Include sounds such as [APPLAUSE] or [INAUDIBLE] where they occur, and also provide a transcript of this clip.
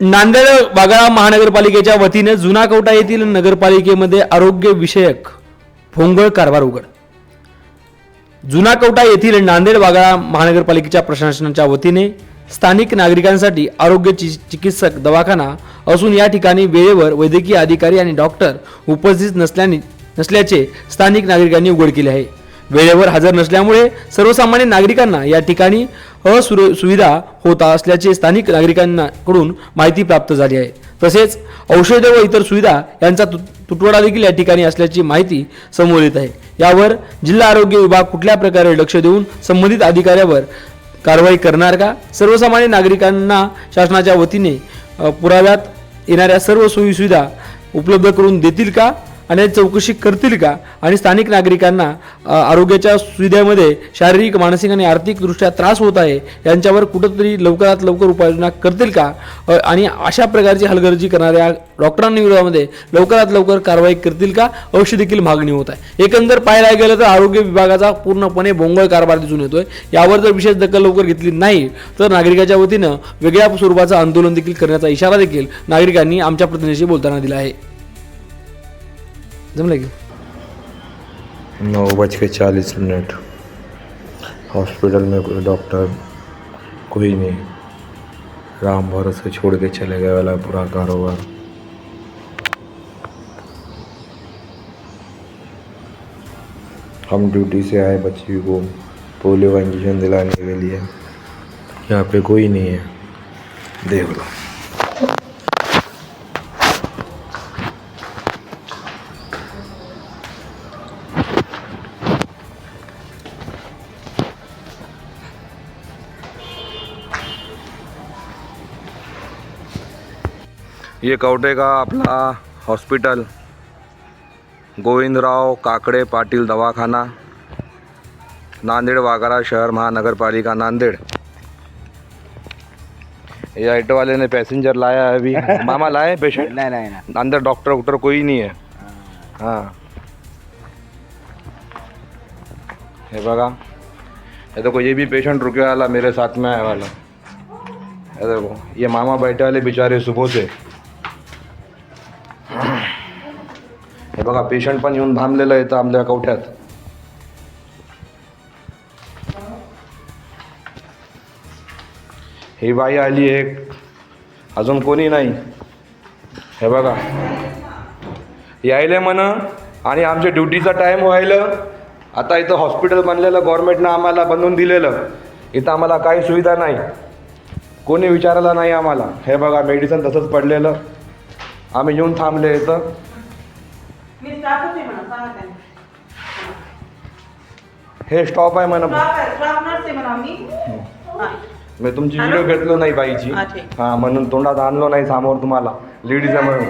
नांदेड वाघाळा महानगरपालिकेच्या वतीने जुना कवटा येथील नगरपालिकेमध्ये आरोग्य विषयक भोंगळ कारभार उघड. जुना कवटा येथील नांदेड वाघाळा महानगरपालिकेच्या प्रशासनाच्या वतीने स्थानिक नागरिकांसाठी आरोग्य चिकित्सक दवाखाना असून या ठिकाणी वेळेवर वैद्यकीय अधिकारी आणि डॉक्टर उपस्थित नसल्याने नसल्याचे स्थानिक नागरिकांनी उघड केले आहे. वेळेवर हजर नसल्यामुळे सर्वसामान्य नागरिकांना या ठिकाणी असुर सुविधा होत असल्याचे स्थानिक नागरिकांकडून माहिती प्राप्त झाली आहे. तसेच औषधे व इतर सुविधा यांचा तु- तुटवडा देखील या ठिकाणी असल्याची माहिती समोर येत आहे. यावर जिल्हा आरोग्य विभाग कुठल्या प्रकारे लक्ष देऊन संबंधित अधिकाऱ्यावर कारवाई करणार का? सर्वसामान्य नागरिकांना शासनाच्या वतीने पुराव्यात येणाऱ्या सर्व सोयीसुविधा उपलब्ध करून देतील का? आणि चौकशी करतील का? आणि स्थानिक नागरिकांना आरोग्याच्या सुविधेमध्ये शारीरिक मानसिक आणि आर्थिकदृष्ट्या त्रास होत आहे यांच्यावर कुठंतरी लवकरात लवकर उपाययोजना करतील का? आणि अशा प्रकारची हलगर्जी करणाऱ्या डॉक्टरांविरोधामध्ये लवकरात लवकर कारवाई करतील का? अशी देखील मागणी होत आहे. एकंदर पाहायला गेलं तर आरोग्य विभागाचा पूर्णपणे बोंगळ कारभार दिसून येतोय. यावर जर विशेष दखल लवकर घेतली नाही तर नागरिकाच्या वतीनं वेगळ्या स्वरूपाचं आंदोलन देखील करण्याचा इशारा देखील नागरिकांनी आमच्या प्रतिनिधीशी बोलताना दिला आहे. जमलं की नौ बज के चालीस मिनट। हॉस्पिटल में कोई डॉक्टर, कोई नहीं। राम भरोसे छोड़ के चले गए वाला पूरा कारोबार। हम ड्यूटी से आए बच्ची को पोलियो का इंजेक्शन दिलाने के लिए। यहाँ पे कोई नहीं है। देख लो। ये कवटे का आपला हॉस्पिटल। गोविंदराव काकडे पाटील दवाखाना। नांदेड़ वागरा शहर महानगरपालिका नांदेड़। ये ऑटो वाले ने पैसेंजर लाया है अभी। [LAUGHS] मामा लाए पेशेंट? नाही नाही नाही। अंदर डॉक्टर वॉक्टर कोई नहीं है। हाँ। ये बघा ये देखो ये भी पेशेंट रुके वाला मेरे साथ में आया वाला। ये देखो ये मामा बैठे वाले बेचारे सुबह से। हे बघा पेशंट पण येऊन थांबलेलं येतं आमच्या कवठ्यात. ही बाई आली एक. अजून कोणी नाही. हे बघा. यायले म्हण आणि आमच्या ड्युटीचा टाईम व्हायलं. आता इथं हॉस्पिटल बनलेलं गव्हर्नमेंटनं आम्हाला बनवून दिलेलं. इथं आम्हाला काही सुविधा नाही. कोणी विचारायला नाही आम्हाला. हे बघा मेडिसिन तसंच पडलेलं. आम्ही येऊन थांबले इथं. मी स्टाफ होते म्हणा सांगा त्यांना हे स्टॉप आहे म्हणा स्टाफ आहे स्टाफ नर्स आहे म्हणा मी? हा. मी तुमची व्हिडिओ घेतलो नाही बाईची हा, ठीक. हा म्हणून तोंडात आणलो नाही समोर तुम्हाला. लेडीज आहे म्हणून.